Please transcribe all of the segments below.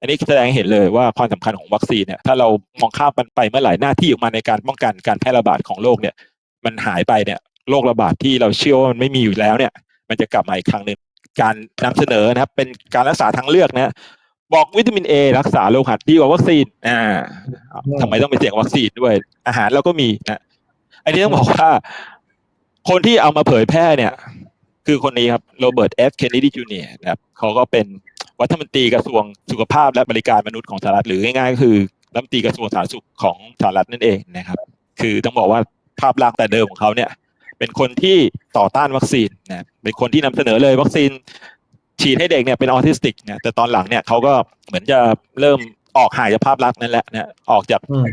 อันนี้แสดงให้เห็นเลยว่าความสำคัญของวัคซีนเนี่ยถ้าเรามองข้ามมันไปเมื่อไหร่หน้าที่ของมันในการป้องกันการแพร่ระบาดของโรคเนี่ย มันหายไปเนี่ยโรคระบาดที่เราเชื่อว่ามันไม่มีอยู่แล้วเนี่ย มันจะกลับมาอีกครั้งหนึ่งการนำเสนอนะครับ เป็นการรักษาทางเลือกนะบอกวิตามินเอรักษาโรคหัดดีกว่าวัคซีนอ่าทำไมต้องไปเสี่ยงวัคซีนด้วย อาหารเราก็มีนะอันนี้ต้องบอกว่า คนที่เอามาเผยแพร่เนี่ย คือคนนี้ครับโรเบิร์ตเอฟเคนเนดีจูเนียนะครับเขาก็เป็น รัฐมนตรีกระทรวงสุขภาพและบริการมนุษย์ของสหรัฐหรือง่ายๆก็คือรัฐมนตรีกระทรวงสาธารณสุขของสหรัฐนั่นเองนะครับ คือต้องบอกว่าภาพลักษณ์แต่เดิมของเขาเนี่ย เป็นคนที่ต่อต้านวัคซีนนะเป็นคนที่นำเสนอเลยวัคซีนฉีดให้เด็กเนี่ยเป็นออทิสติกเนี่ยแต่ตอนหลังเนี่ยเขาก็เหมือนจะเริ่มออกห่างจากภาพลักษณ์นั่นแหละนะออกจากอืม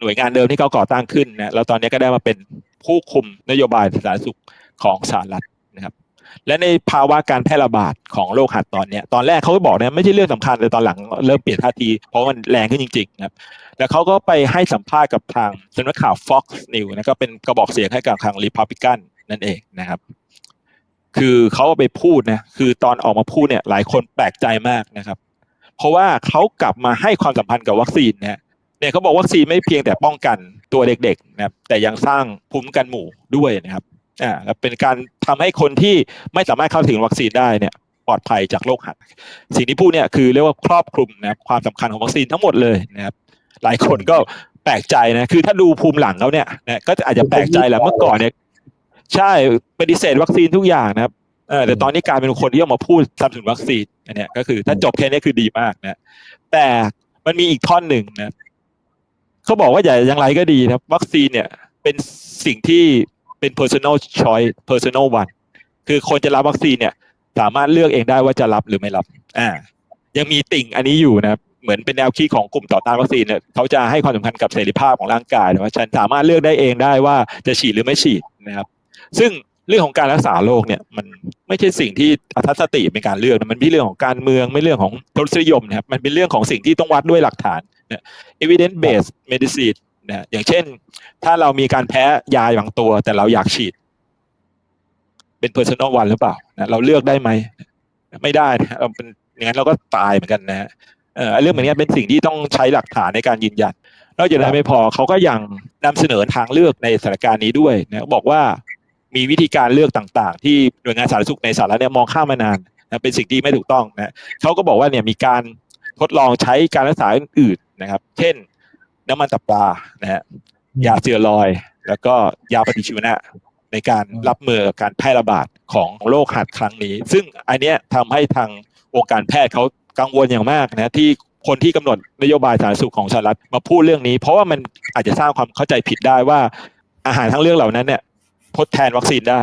หน่วยงานเดิมที่เขาก่อตั้งขึ้นนะแล้วตอนนี้ก็ได้มาเป็นผู้คุมนโยบายสาธารณสุขของสหรัฐนะครับ และในภาวะการแพร่ระบาดของโรคหัดตอนเนี้ยตอนแรกเขาก็บอกนะไม่ใช่เรื่องสำคัญเลยตอนหลังเริ่มเปลี่ยนท่าที เพราะมันแรงขึ้นจริงๆนะครับแล้วเขาก็ไปให้สัมภาษณ์กับทางสำนักข่าว Fox News นะก็เป็นกระบอกเสียงให้กับทาง Republican นั่นเองนะครับ คือเขาไปพูดนะคือตอนออกมาพูดเนี่ยหลายคนแปลกใจมากนะครับ เพราะว่าเขากลับมาให้ความสัมพันธ์กับวัคซีนนะเนี่ยเขาบอกวัคซีนไม่เพียงแต่ป้องกันตัวเด็กๆนะครับแต่ยังสร้างภูมิคันหมู่ด้วยนะครับ อ่าเป็นการทำให้คนที่ไม่สามารถเข้าถึงวัคซีนได้เนี่ยปลอดภัยจากโรคหัด สิ่งที่พูดเนี่ยคือเรียกว่าครอบคลุมนะครับความสำคัญของวัคซีนทั้งหมดเลยนะครับหลายคนก็แปลกใจนะคือถ้าดูภูมิหลังเขาเนี่ยนะก็อาจจะแปลกใจแหละเมื่อก่อนเนี่ยใช่ปฏิเสธวัคซีนทุกอย่างนะครับเออแต่ตอนนี้กลายเป็นคนที่ออกมาพูดสนับสนุนวัคซีนอันเนี้ยก็คือ ถ้าจบแค่นี้คือดีมากนะแต่มันมีอีกท่อนหนึ่งนะเขาบอกว่าอย่าอย่างไรก็ดีนะวัคซีนเนี่ยเป็นสิ่งที่ เป็น personal choice personal one คือคนจะรับวัคซีนเนี่ย สามารถเลือกเองได้ว่าจะรับหรือไม่รับ อ่า ยังมีติ่งอันนี้อยู่นะเหมือนเป็นแนวคิดของกลุ่มต่อต้านวัคซีนเนี่ยเขาจะให้ความสำคัญกับเสรีภาพของร่างกายนะว่าฉันสามารถเลือกได้เองได้ว่าจะฉีดหรือไม่ฉีดนะครับ ซึ่งเรื่องของการรักษาโรคเนี่ย มันไม่ใช่สิ่งที่อัธสติเป็นการเลือกนะมันไม่เรื่องของการเมืองไม่เรื่องของทศนิยมนะครับมันเป็นเรื่องของสิ่งที่ต้องวัดด้วยหลักฐานนะ evidence based medicine นะอย่างเช่น ถ้าเรามีการแพ้ยาบางตัว แต่เราอยากฉีด เป็น personal one หรือเปล่านะเราเลือกได้ไหม ไม่ได้นะเราเป็นอย่างนั้นเราก็ตายเหมือนกันนะฮะเออเรื่องแบบนี้เป็นสิ่งที่ต้องใช้หลักฐานในการยืนยัน นอกจากนั้นไม่พอเขาก็ยังนำเสนอทางเลือกในสถานการณ์นี้ด้วยนะบอกว่ามีวิธีการเลือกต่างๆ ที่หน่วยงานสาธารณสุขในสหรัฐเนี่ยมองข้ามมานานนะเป็นสิ่งที่ไม่ถูกต้องนะเขาก็บอกว่าเนี่ยมีการทดลองใช้การรักษาอื่นๆนะครับ เช่น น้ำมันตับปลานะฮะยาสเตียรอยด์แล้วก็ยาปฏิชีวนะในการรับมือกับการแพร่ระบาดของโรคหัดครั้งนี้ ซึ่งอันเนี้ยทำให้ทางองค์การแพทย์เขากังวลอย่างมากนะที่คนที่กำหนดนโยบายสาธารณสุขของสหรัฐมาพูดเรื่องนี้ เพราะว่ามันอาจจะสร้างความเข้าใจผิดได้ว่า อาหารทั้งเรื่องเหล่านั้นเนี่ยทดแทนวัคซีนได้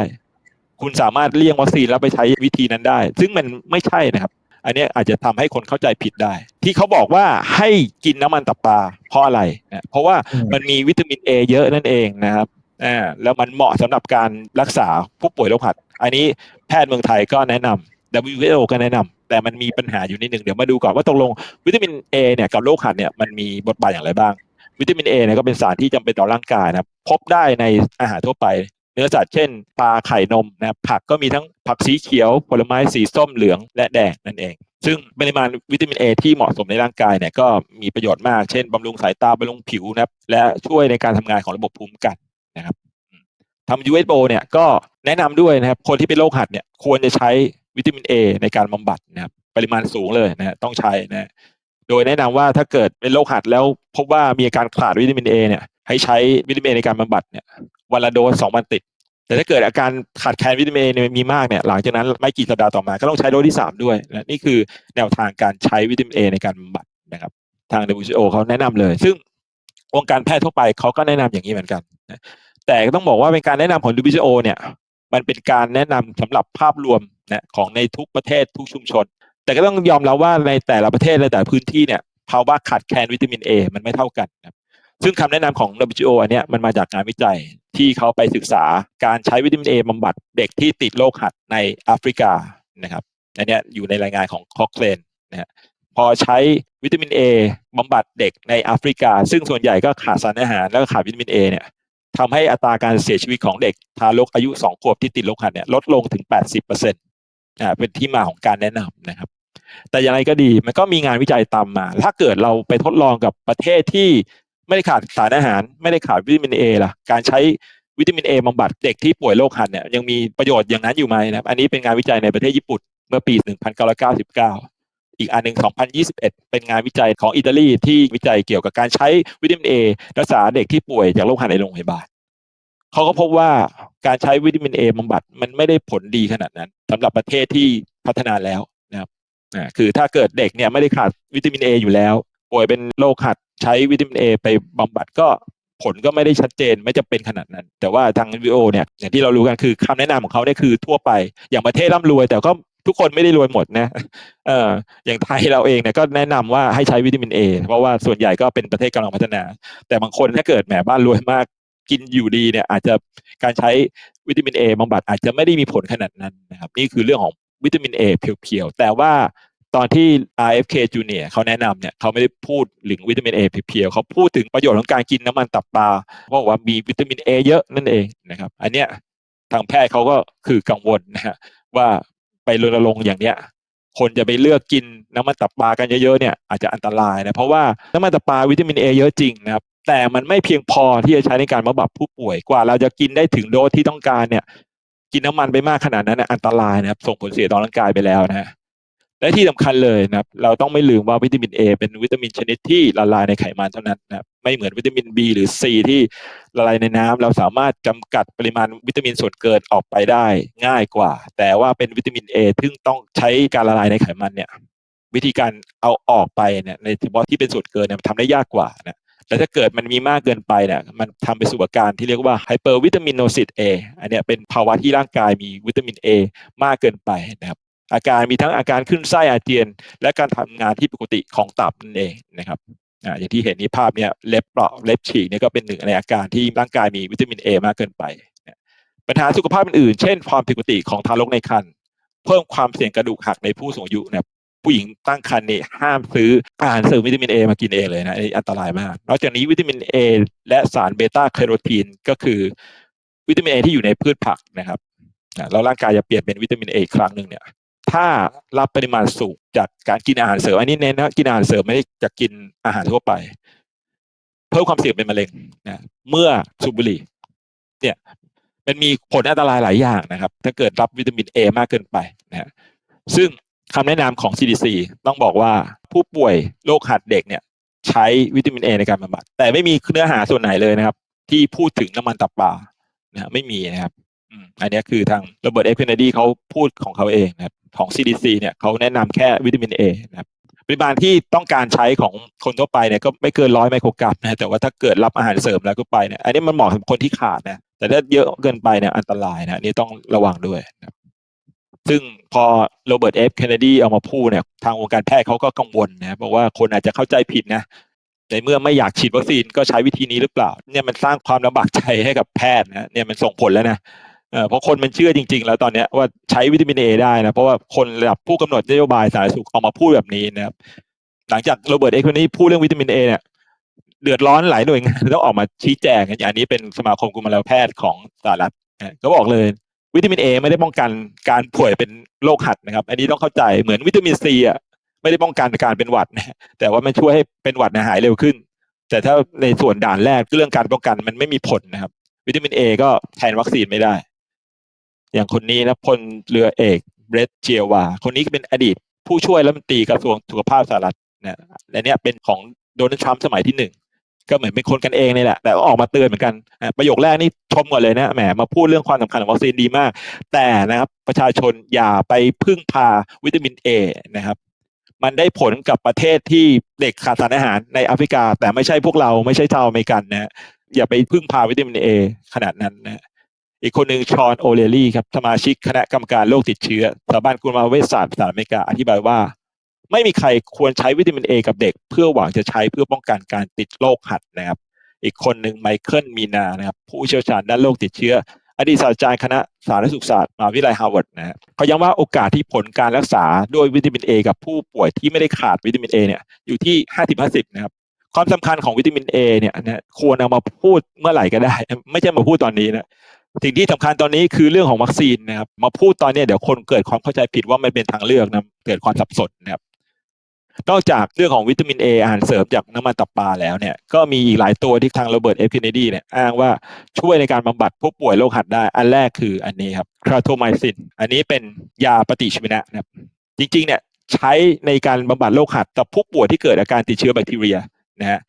คุณสามารถเลี่ยงวัคซีนแล้วไปใช้วิธีนั้นได้ ซึ่งมันไม่ใช่นะครับ อันเนี้ยอาจจะทำให้คนเข้าใจผิดได้ ที่เขาบอกว่าให้กินน้ำมันตับปลาเพราะอะไรนะเพราะว่าอืมมันมีวิตามินเอเยอะนั่นเองนะครับอ่าแล้วมันเหมาะสำหรับการรักษาผู้ป่วยโรคหัด อันนี้แพทย์เมืองไทยก็แนะนำ WHO ก็แนะนำแต่มันมีปัญหาอยู่นิดหนึ่งเดี๋ยวมาดูก่อนว่าตกลงวิตามิน A เนี่ยกับโรคหัดเนี่ยมันมีบทบาทอย่างไรบ้างวิตามิน A เนี่ยก็เป็นสารที่จำเป็นต่อร่างกายนะครับพบได้ในอาหารทั่วไปเนื้อสัตว์เช่นปลาไข่นมนะครับผักก็มีทั้งผักสีเขียว ผลไม้สีส้มเหลืองและแดงนั่นเอง ซึ่งปริมาณวิตามิน A ที่เหมาะสมในร่างกายเนี่ยก็มีประโยชน์มากเช่นบำรุงสายตาบำรุงผิวนะครับและช่วยในการทำงานของระบบภูมิคุ้มกันนะครับทำ USO เนี่ยก็แนะนำด้วยนะครับคนที่เป็นโรคหัดเนี่ยควรจะใช้วิตามิน A ในการบำบัดนะครับปริมาณสูงเลยนะต้องใช้นะ โดยแนะนำว่าถ้าเกิดเป็นโรคหัดแล้วพบว่ามีอาการขาดวิตามิน A เนี่ยให้ใช้วิตามิน A ในการบำบัดเนี่ยวันละโดสสองวันติด แต่ถ้าเกิดอาการขาดแคลนวิตามินเนี่ยมีมากเนี่ยหลังจากนั้นไม่กี่สัปดาห์ต่อมาก็ต้องใช้โดสที่สามด้วยนะนี่คือแนวทางการใช้วิตามิน A ในการบำบัดนะครับทาง WHO เขาแนะนำเลย ซึ่งองค์การแพทย์ทั่วไปเขาก็แนะนำอย่างนี้เหมือนกันนะแต่ต้องบอกว่าเป็นการแนะนำของ WHO เนี่ยมันเป็นการแนะนำสำหรับภาพรวมนะของในทุกประเทศทุกชุมชน แต่ก็ต้องยอมรับว่าในแต่ละประเทศในแต่ละพื้นที่เนี่ยภาวะขาดแคลนวิตามิน A มันไม่เท่ากันนะครับซึ่งคำแนะนำของ WHO อันเนี้ยมันมาจากงานวิจัยที่เขาไปศึกษาการใช้วิตามิน A บำบัดเด็กที่ติดโรคหัดในแอฟริกานะครับอันเนี้ยอยู่ในรายงานของคอ c เคลนนะฮะพอใช้วิตามิน A บำบัดเด็กในแอฟริกา ซึ่งส่วนใหญ่ก็ขาดสารอาหารแล้วก็ขาดวิตามิน A เนี่ยทำให้อัตราการเสียชีวิตของเด็กทารกอายุ 2 ขวบที่ติดโรคหัดเนี่ยลดลงถึง 80% อ่าเป็นที่มาของการแนะนำนะครับ แต่อย่างไรก็ดีมันก็มีงานวิจัยตามมา ถ้าเกิดเราไปทดลองกับประเทศที่ไม่ได้ขาดสารอาหาร ไม่ได้ขาดวิตามินเอล่ะการใช้วิตามินเอบำบัดเด็กที่ป่วยโรคหัดเนี่ยยังมีประโยชน์อย่างนั้นอยู่ไหมนะครับ อันนี้เป็นงานวิจัยในประเทศญี่ปุ่นเมื่อปี 1999 อีกอันหนึ่ง2021 เป็นงานวิจัยของอิตาลีที่วิจัยเกี่ยวกับการใช้วิตามินเอรักษาเด็กที่ป่วยจากโรคหัดในโรงพยาบาล เขาก็พบว่าการใช้วิตามินเอบำบัดมันไม่ได้ผลดีขนาดนั้นสำหรับประเทศที่พัฒนาแล้วนะครับคือถ้าเกิดเด็กเนี่ยไม่ได้ขาดวิตามินเออยู่แล้วป่วยเป็นโรคหัดใช้วิตามินเอไปบำบัดก็ผลก็ไม่ได้ชัดเจนไม่จะเป็นขนาดนั้น แต่ว่าทางวิโอเนี่ยอย่างที่เรารู้กันคือคำแนะนำของเขาเนี่ยคือทั่วไป อย่างประเทศร่ำรวย แต่ก็ทุกคนไม่ได้รวยหมดนะเอออย่างไทยเราเองเนี่ยก็แนะนำว่าให้ใช้วิตามินเอเพราะว่าส่วนใหญ่ก็เป็นประเทศกำลังพัฒนา แต่บางคนถ้าเกิดแหมบ้านรวยมาก กินอยู่ดีเนี่ยอาจจะการใช้วิตามินเอบำบัดอาจจะไม่ได้มีผลขนาดนั้นนะครับนี่คือเรื่องของวิตามินเอเพียวๆ แต่ว่าตอนที่ RFK Junior เขาแนะนำเนี่ยเขาไม่ได้พูดถึงวิตามินเอเพียวๆเขาพูดถึงประโยชน์ของการกินน้ำมันตับปลาเพราะว่ามีวิตามินเอเยอะนั่นเองนะครับอันเนี้ยทางแพทย์เขาก็คือกังวลนะฮะว่าไปรณรงค์อย่างเนี้ยคนจะไปเลือกกินน้ำมันตับปลากันเยอะๆเนี่ยอาจจะอันตรายนะเพราะว่าน้ำมันตับปลาวิตามินเอเยอะจริงนะครับ แต่มันไม่เพียงพอที่จะใช้ในการบำบัดผู้ป่วยกว่า เราจะกินได้ถึงโดสที่ต้องการเนี่ย กินน้ำมันไปมากขนาดนั้นนะอันตรายนะครับ ส่งผลเสียต่อร่างกายไปแล้วนะและที่สำคัญเลยนะครับ เราต้องไม่ลืมว่าวิตามิน A เป็นวิตามินชนิดที่ละลายในไขมันเท่านั้นนะครับไม่เหมือนวิตามิน B หรือ C ที่ละลายในน้ำเราสามารถจำกัดปริมาณวิตามินส่วนเกินออกไปได้ง่ายกว่า แต่ว่าเป็นวิตามิน A ซึ่งต้องใช้การละลายในไขมันเนี่ย วิธีการเอาออกไปเนี่ยในเฉพาะที่เป็นส่วนเกินเนี่ยทำได้ยากกว่านะ แต่ถ้าเกิดมันมีมากเกินไปเนี่ยมันทำไปสู่อาการที่เรียกว่าไฮเปอร์วิตามินโนซิต A อันนี้เป็นภาวะที่ร่างกายมีวิตามิน A มากเกินไปนะครับอาการมีทั้งอาการขึ้นไส้อาเจียน และการทำงานที่ปกติของตับนั่นเองนะครับอ่าอย่างที่เห็นนี้ภาพเนี่ยเล็บเปราะเล็บฉีกเนี่ยก็เป็นหนึ่งในอาการที่ร่างกายมีวิตามิน A มากเกินไป ปัญหาสุขภาพอื่นๆเช่น ความผิดปกติของทารกในครรภ์เพิ่มความเสี่ยงกระดูกหักในผู้สูงอายุนะครับ ผู้หญิงตั้งครรภ์เนี่ยห้ามซื้ออาหารเสริมวิตามินเอมากินเองเลยนะอันนี้อันตรายมาก นอกจากนี้วิตามินเอและสารเบต้าแคโรทีนก็คือวิตามินเอที่อยู่ในพืชผักนะครับแล้วร่างกายจะเปลี่ยนเป็นวิตามินเอครั้งหนึ่งเนี่ย ถ้ารับปริมาณสูงจากการกินอาหารเสริม อันนี้เน้นนะกินอาหารเสริมไม่ได้จากกินอาหารทั่วไป เพิ่มความเสี่ยงเป็นมะเร็งนะเมื่อสูบบุหรี่เนี่ยมันมีผลอันตรายหลายอย่างนะครับ ถ้าเกิดรับวิตามินเอมากเกินไปนะฮะซึ่ง คำแนะนำของ CDC ต้องบอกว่าผู้ป่วยโรคหัดเด็กเนี่ยใช้วิตามินเอในการบำบัด แต่ไม่มีเนื้อหาส่วนไหนเลยนะครับ ที่พูดถึงน้ำมันตับปลานะไม่มีนะครับอันนี้คือทางโรเบิร์ตเอฟเคนเนดีเขาพูดของเขาเองนะครับของ CDC เนี่ยเขาแนะนำแค่วิตามิน A นะครับปริมาณที่ต้องการใช้ของคนทั่วไปเนี่ยก็ไม่เกินร้อยไมโครกรัมนะแต่ว่าถ้าเกิดรับอาหารเสริมแล้วก็ไปเนี่ยอันนี้มันเหมาะสำหรับคนที่ขาดนะแต่ถ้าเยอะเกินไปเนี่ยอันตรายนะนี่ต้องระวังด้วยนะ ซึ่งพอโรเบิร์ตเอฟเคนเนดีเอามาพูดเนี่ยทางวงการแพทย์เขาก็กังวลนะบอกว่าคนอาจจะเข้าใจผิดนะในเมื่อไม่อยากฉีดวัคซีนก็ใช้วิธีนี้หรือเปล่า เนี่ยมันสร้างความลำบากใจให้กับแพทย์นะเนี่ยมันส่งผลแล้วนะเพราะคนมันเชื่อจริง ๆ แล้วตอนนี้ว่าใช้วิตามินเอได้นะเพราะว่าคนระดับผู้กำหนดนโยบายสาธารณสุขออกมาพูดแบบนี้นะครับหลังจากโรเบิร์ตเอ็กซ์คนนี้พูดเรื่องวิตามินเอเนี่ยเดือดร้อนหลายหน่วยงานต้องออกมาชี้แจงอย่างนี้เป็นสมาคมกุมารแพทย์ของสหรัฐนะก็บอกเลย วิตามินเอไม่ได้ป้องกันการป่วยเป็นโรคหัดนะครับ อันนี้ต้องเข้าใจเหมือนวิตามินซีอะไม่ได้ป้องกันการเป็นหวัดนะแต่ว่ามันช่วยให้เป็นหวัดหายเร็วขึ้น แต่ถ้าในส่วนด่านแรกเรื่องการป้องกันมันไม่มีผลนะครับ วิตามินเอก็แทนวัคซีนไม่ได้ อย่างคนนี้นะพลเรือเอกเบรดเจียวาคนนี้เป็นอดีต ผู้ช่วยรัฐมนตรีกระทรวงสุขภาพสหรัฐนะและเนี่ยเป็นของโดนัลด์ทรัมป์สมัยที่หนึ่ง ก็เหมือนเป็นคนกันเองนี่แหละแต่ก็ออกมาเตือนเหมือนกันประโยคแรกนี่ชมก่อนเลยนะแหมมาพูดเรื่องความสำคัญของวัคซีนดีมาก แต่นะครับประชาชนอย่าไปพึ่งพาวิตามินเอนะครับมันได้ผลกับประเทศที่เด็กขาดสารอาหารในแอฟริกา แต่ไม่ใช่พวกเราไม่ใช่ชาวอเมริกันนะอย่าไปพึ่งพาวิตามินเอขนาดนั้นนะอีกคนหนึ่งชอนโอเลลี่ครับสมาชิกคณะกรรมการโรคติดเชื้อสถาบันกุมารเวชศาสตร์สหรัฐอเมริกาอธิบายว่า ไม่มีใครควรใช้วิตามินเอกับเด็ก เพื่อหวังจะใช้เพื่อป้องกันการติดโรคหัดนะครับ อีกคนหนึ่งไมเคิลมีนานะครับ ผู้เชี่ยวชาญด้านโรคติดเชื้อ อดีตศาสตราจารย์คณะสาธารณสุขศาสตร์มหาวิทยาลัยฮาร์วาร์ดนะเขาย้ำว่าโอกาสที่ผลการรักษาด้วยวิตามินเอกับผู้ป่วยที่ไม่ได้ขาดวิตามินเอเนี่ยอยู่ที่ 50-50 นะครับความสำคัญของวิตามินเอเนี่ยนะควรเอามาพูดเมื่อไหร่ก็ได้ ไม่ใช่มาพูดตอนนี้นะสิ่งที่สำคัญตอนนี้คือเรื่องของวัคซีนนะครับมาพูดตอนนี้เดี๋ยวคนเกิดความเข้าใจผิดว่ามันเป็นทางเลือกนะเกิดความสับสนนะครับ นอกจากเรื่องของวิตามินเออาหารเสริมจากน้ำมันตับปลาแล้วเนี่ยก็มีอีกหลายตัวที่ทางโรเบิร์ตเอฟเคนเนดีเนี่ยอ้างว่าช่วยในการบำบัดผู้ป่วยโรคหัดได้ อันแรกคืออันนี้ครับคราโทไมซิน อันนี้เป็นยาปฏิชีวนะนะครับจริงๆเนี่ยใช้ในการบำบัดโรคหัดกับผู้ป่วยที่เกิดอาการติดเชื้อแบคทีเรียนะฮะ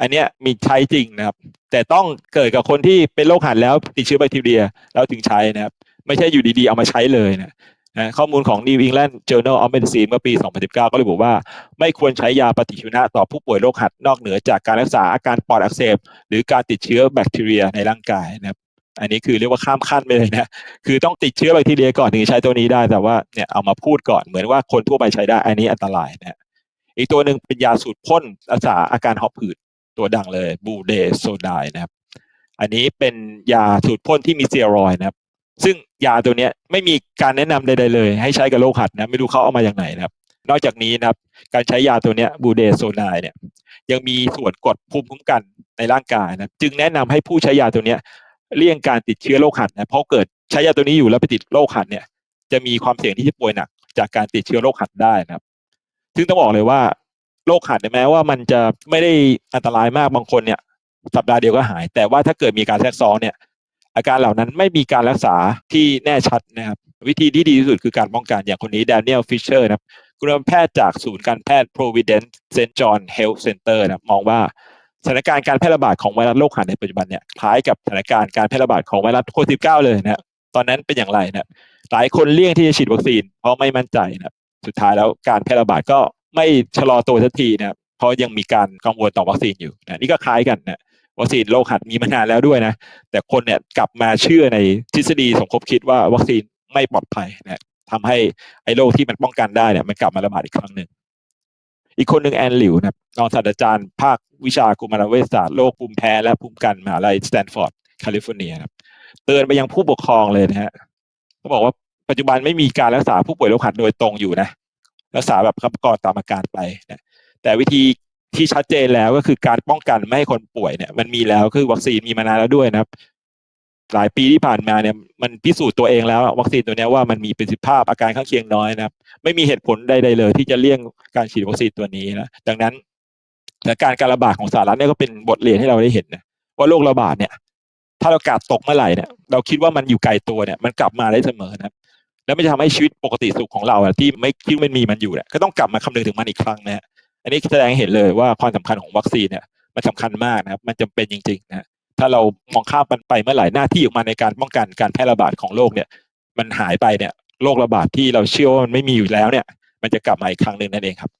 อันเนี้ยมีใช้จริงนะครับ แต่ต้องเกิดกับคนที่เป็นโรคหัดแล้วติดเชื้อแบคทีเรีย แล้วถึงใช้นะครับ ไม่ใช่อยู่ดีๆเอามาใช้เลยนะ นะข้อมูลของ New England Journal of Medicine เมื่อปี 2019 ก็เลยบอกว่า ไม่ควรใช้ยาปฏิชีวนะต่อผู้ป่วยโรคหัดนอกเหนือจากการรักษาอาการปอดอักเสบ หรือการติดเชื้อแบคทีเรียในร่างกายนะครับอันนี้คือเรียกว่าข้ามขั้นไปเลยนะ คือต้องติดเชื้อแบคทีเรียก่อนถึงใช้ตัวนี้ได้ แต่ว่าเนี่ยเอามาพูดก่อนเหมือนว่าคนทั่วไปใช้ได้ อันนี้อันตรายนะฮะอีกตัวหนึ่งเป็นยาสูตรพ่นรักษาอาการหอบหืดตัวดังเลยบูเดโซไดนะครับ อันนี้เป็นยาสูตรพ่นที่มีเตียรอยด์นะครับ ซึ่งยาตัวเนี้ยไม่มีการแนะนำใดๆเลย ให้ใช้กับโรคหัดนะไม่รู้เขาเอามาอย่างไหนนะครับ นอกจากนี้นะครับ การใช้ยาตัวเนี้ยบูเดโซไดเนี่ยยังมีส่วนกดภูมิคุ้มกันในร่างกายนะจึงแนะนำให้ผู้ใช้ยาตัวเนี้ยเลี่ยงการติดเชื้อโรคหัดนะเพราะเกิดใช้ยาตัวนี้อยู่แล้วไปติดโรคหัดเนี่ย จะมีความเสี่ยงที่จะป่วยหนัก จากการติดเชื้อโรคหัดได้นะครับ ซึ่งต้องบอกเลยว่าโรคหัดแม้ว่ามันจะไม่ได้อันตรายมากบางคนเนี่ยสัปดาห์เดียวก็หาย แต่ว่าถ้าเกิดมีการแทรกซ้อนเนี่ย อาการเหล่านั้นไม่มีการรักษาที่แน่ชัดนะครับ วิธีที่ดีที่สุดคือการป้องกันอย่างคนนี้ Daniel Fisher นะครับกุมารแพทย์จากศูนย์การแพทย์ Providence St. John Health Center นะมองว่าสถานการณ์การแพร่ระบาดของไวรัสโรคหัดในปัจจุบันเนี่ยคล้ายกับสถานการณ์การแพร่ระบาดของไวรัสโควิด -19 เลยนะตอนนั้นเป็นอย่างไรนะหลายคนเลี่ยงที่จะฉีดวัคซีนเพราะไม่มั่นใจนะสุดท้ายแล้วการแพร่ระบาดก็ไม่ชะลอตัวสักทีนะเพราะยังมีการกังวลต่อวัคซีนอยู่นะนี่ก็คล้ายกันนะ วัคซีนโรคหัดมีมานานแล้วด้วยนะ แต่คนเนี่ยกลับมาเชื่อในทฤษฎีสมคบคิดว่าวัคซีนไม่ปลอดภัยนะทำให้ไอ้โรคที่มันป้องกันได้เนี่ยมันกลับมาระบาดอีกครั้งหนึ่งอีกคนหนึ่งแอนหลิวนะรองศาสตราจารย์ภาควิชากุมารเวชศาสตร์โรคภูมิแพ้และภูมิกันมหาลัยสแตนฟอร์ดแคลิฟอร์เนียครับเตือนไปยังผู้ปกครองเลยนะฮะเขาบอกว่าปัจจุบันไม่มีการรักษาผู้ป่วยโรคหัดโดยตรงอยู่นะ รักษาแบบคับกรตามอาการไปนะแต่วิธี ที่ชัดเจนแล้วก็คือการป้องกันไม่ให้คนป่วยเนี่ย มันมีแล้วคือวัคซีนมีมานานแล้วด้วยนะครับ หลายปีที่ผ่านมาเนี่ย มันพิสูจน์ตัวเองแล้ว วัคซีนตัวนี้ว่ามันมีประสิทธิภาพอาการข้างเคียงน้อยนะครับ ไม่มีเหตุผลใดๆเลย ที่จะเลี่ยงการฉีดวัคซีนตัวนี้นะดังนั้นสถานการณ์การระบาดของสหรัฐเนี่ยก็เป็นบทเรียนให้เราได้เห็นนะว่าโรคระบาดเนี่ย ถ้าเรากาดตกเมื่อไหร่เนี่ย เราคิดว่ามันอยู่ไกลตัวเนี่ย มันกลับมาได้เสมอนะครับแล้วไม่จะทำให้ชีวิตปกติสุขของเราที่ไม่คิดว่ามันมีมันอยู่เนี่ยก็ต้องกลับมาคำนึงถึงมันอีกครั้งนะฮะ อันนี้แสดงเห็นเลยว่าความสำคัญของวัคซีนเนี่ยมันสำคัญมากนะครับ มันจำเป็นจริงๆนะฮะถ้าเรามองข้ามมันไปเมื่อไหร่หน้าที่ของมันในการป้องกันการแพร่ระบาดของโรคเนี่ย มันหายไปเนี่ยโรคระบาดที่เราเชื่อว่ามันไม่มีอยู่แล้วเนี่ย มันจะกลับมาอีกครั้งหนึ่งนั่นเองครับ